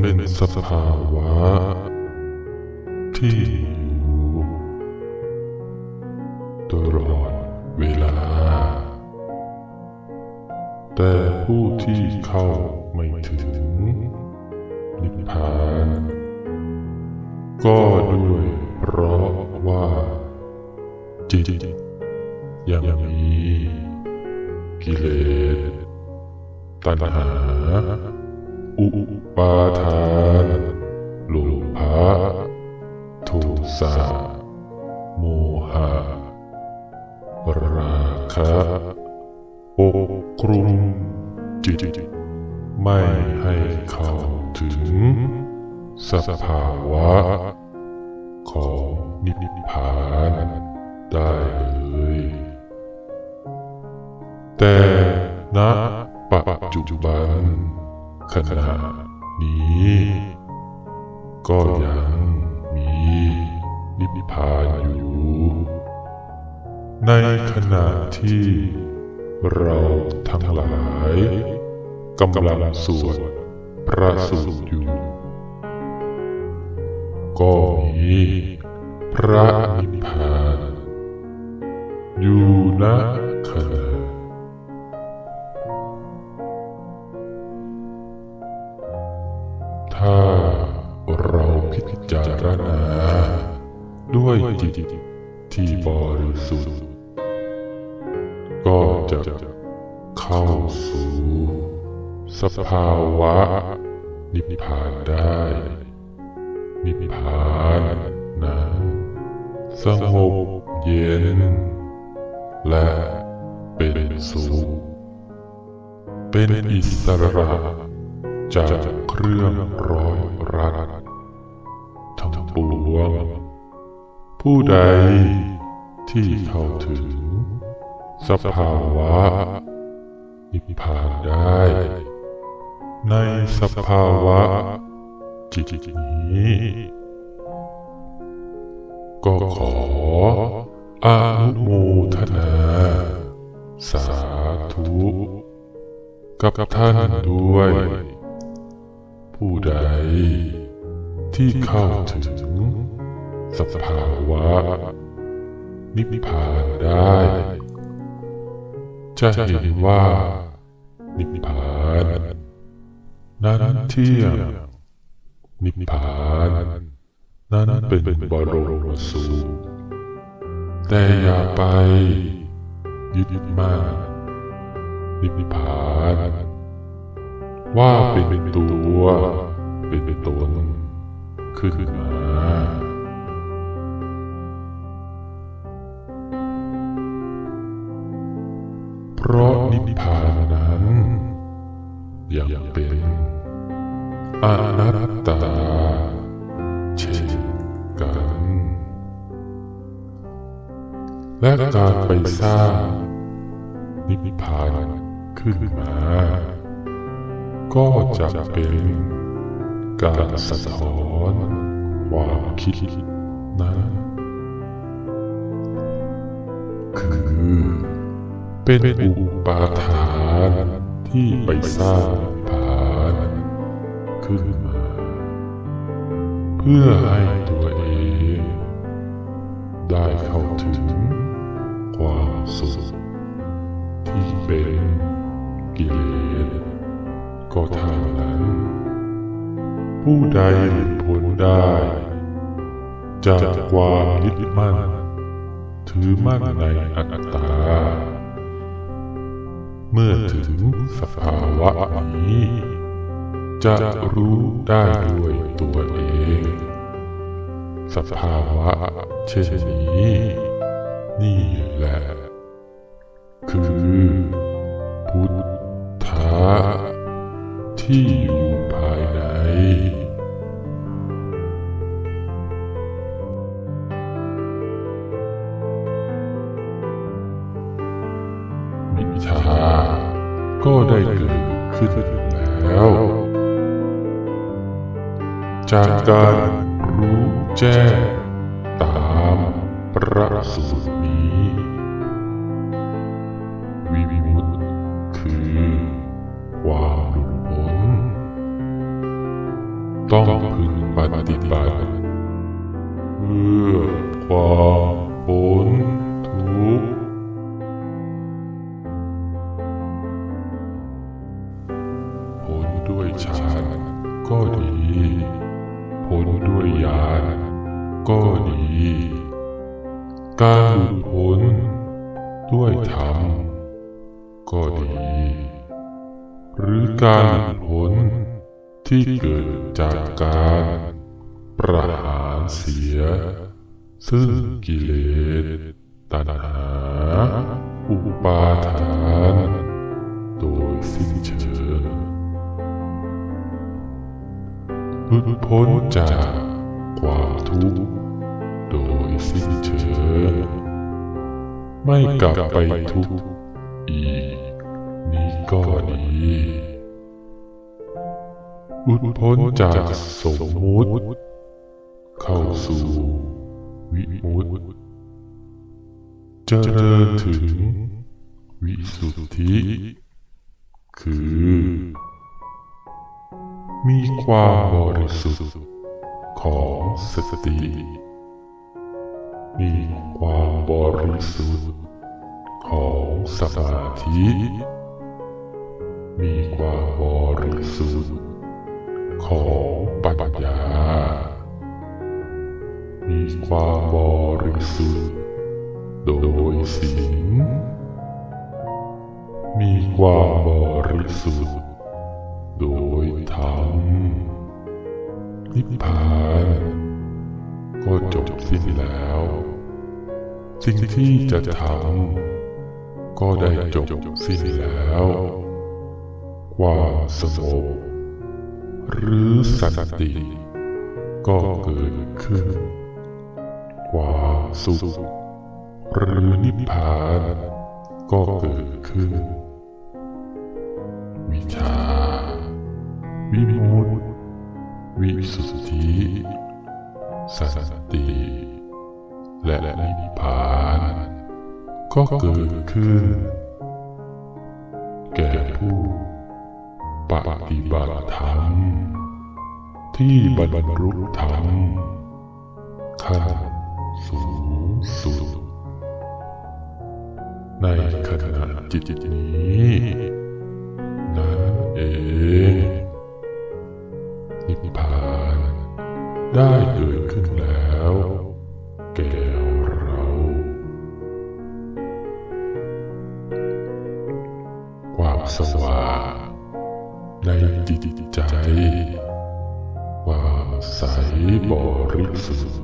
เป็นสภาวะ ที่อยู่ตลอดเวลา แต่ผู้ที่เข้าไม่ถึง นิพพาน ก็ด้วยเพราะว่า จิตยังมีกิเลสตัณหาอุ ปาทานโลภะโทสะโมหะ ราคะปกคลุมจิต ไม่ให้เข้าถึง สภาวะ ของนิพพานได้เลย แต่ณปัจจุบันขณะ นี้ ก็ยังมีนิพพานอยู่ ในขณะที่เราทั้งหลายกำลังสวดพระสูตรอยู่ ก็มีพระนิพพานอยู่ณขณะ พิจารณา ด้วยจิตที่บริสุทธิ์ ก็จะเข้าสู่ สภาวะ นิพพานได้ นิพพานนั้นสงบเย็น และเป็นสุขเป็นอิสระจากเครื่องร้อยรัด วง ผู้ใดที่เข้าถึง สภาวะนิพพานได้ ในสภาวะจิตนี้ ก็ขออนุโมทนา สาธุ กับท่านด้วย ผู้ใดที่เข้าถึง สภาวะ นิพพานได้ จะเห็นว่า นิพพานนั้นเที่ยงนิพพานนั้นเป็นบรมสุขแต่อย่าไปยึดมั่นนิพพานว่าเป็นตัว เป็นตนขึ้นมา เพราะนิพพานนั้นยังเป็นอนัตตาเช่นกัน และการไปสร้างนิพพานขึ้นมา ก็จะเป็นการสะท้อนความคิดนั้น คือ เป็นอุปาทานที่ไปสร้างนิพพานขึ้นมา เพื่อให้ตัวเอง ได้เข้าถึงความสุขที่เป็นกิเลสก็เท่านั้น ผู้ใดหลุดพ้นได้ จากความยึดมั่น ถือมั่นในอัตตา เมื่อถึงสภาวะนี้ จะรู้ได้ด้วยตัวเอง สภาวะเช่นนี้ นี่แหละ คือ พุทธะที่อยู่ภายใน จากการรู้แจ้งตามประสูตรนี้ วิมุตติคือความหลุดพ้น ต้องพึงปฏิบัติเพื่อความพ้น ก็ดี หรือการหลุดพ้นที่เกิดจากการประหารเสีย ซึ่งกิเลสตัณหา อุปาทาน โดยสิ้นเชิงหลุดพ้นจากความทุกข์โดยสิ้นเชิงไม่กลับไปทุกข์อีก ก็ดีหลุดพ้นจากสมมุติ เข้าสู่วิมุตติเจริญถึงวิสุทธิ คือ มีความบริสุทธิ์ของสติ มีความบริสุทธิ์ของสมาธิ มีความบริสุทธิ์ของปัญญา มีความบริสุทธิ์โดยศีลมีความบริสุทธิ์โดยธรรมนิพพานก็จบสิ้นแล้ว สิ่งที่จะทำก็ได้จบสิ้นแล้ว ความสงบหรือสันติ ก็เกิดขึ้น ความสุขหรือนิพพานก็เกิดขึ้น วิชา วิมุตติวิสุทธิสันติ และนิพพานก็เกิดขึ้น แก่ผู้ ปฏิบัติธรรมที่บรรลุธรรมขั้นสูงสุด ในขณะจิตนี้นั่นเองนิพพานได้เกิดขึ้นแล้ว แก่เรา ความสว่าง ใจิตใจควาใสบริสุทธิ์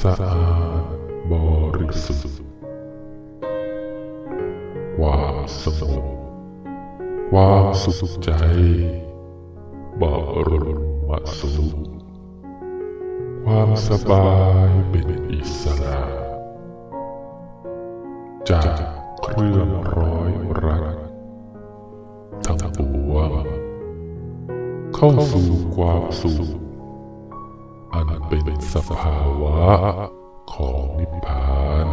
สะอาดบริสุทธิ์ความสงบความสุขใจบรมสุขความสบายเป็นอิสระจากเครื่องร้อยรัด เข้าสู่ความสุขอันเป็นสภาวะของนิพพาน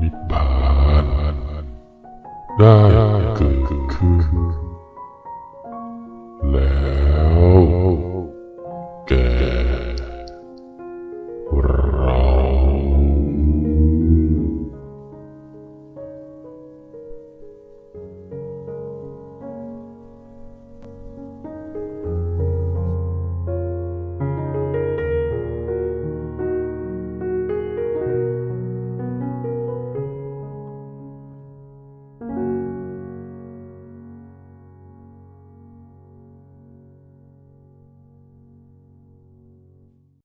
นิพพาน ได้